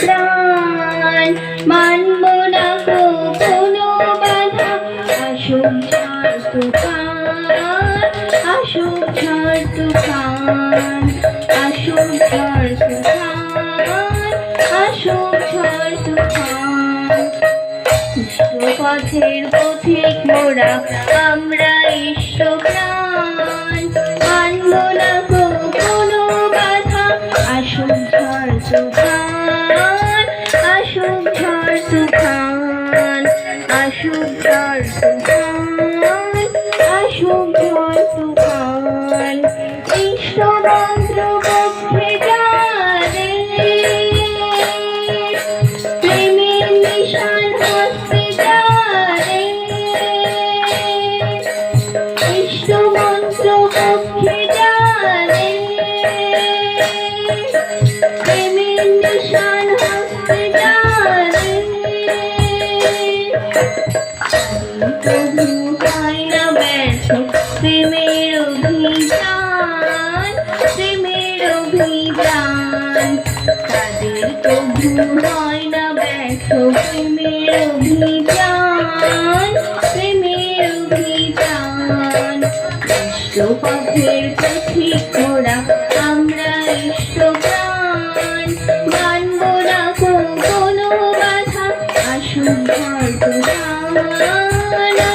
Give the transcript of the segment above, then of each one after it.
প্রাণ। মানব না গো কোনো বাধা। আসুক ঝড় তুফান আসুক ঝড় পথের পথিক মোরা আমরা ইষ্ট তুফান আসুক ঝড় তুফান প্রেমের অভিযান প্রেমের অভিযান তাদের তবু হয় না ব্যর্থ প্রেমের অভিযান প্রেমের অভিযান ইষ্ট পথের পথিক মোরা আমরা ইষ্ট প্রাণ, মানব না কোনো বাধা তুফান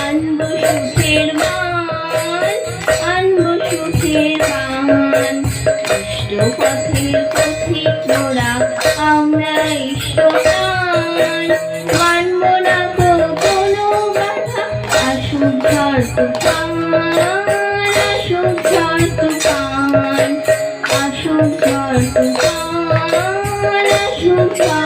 আনব সুখের গান আনব সুখের গান ইষ্ট পথের পথিক মোরা আমরা ইষ্ট মানব না গো কোনো বাধা আসুক ঝড় তুফান আসুক ঝড় তুফান আসুক ঝড় তুফান আসুক ঝড়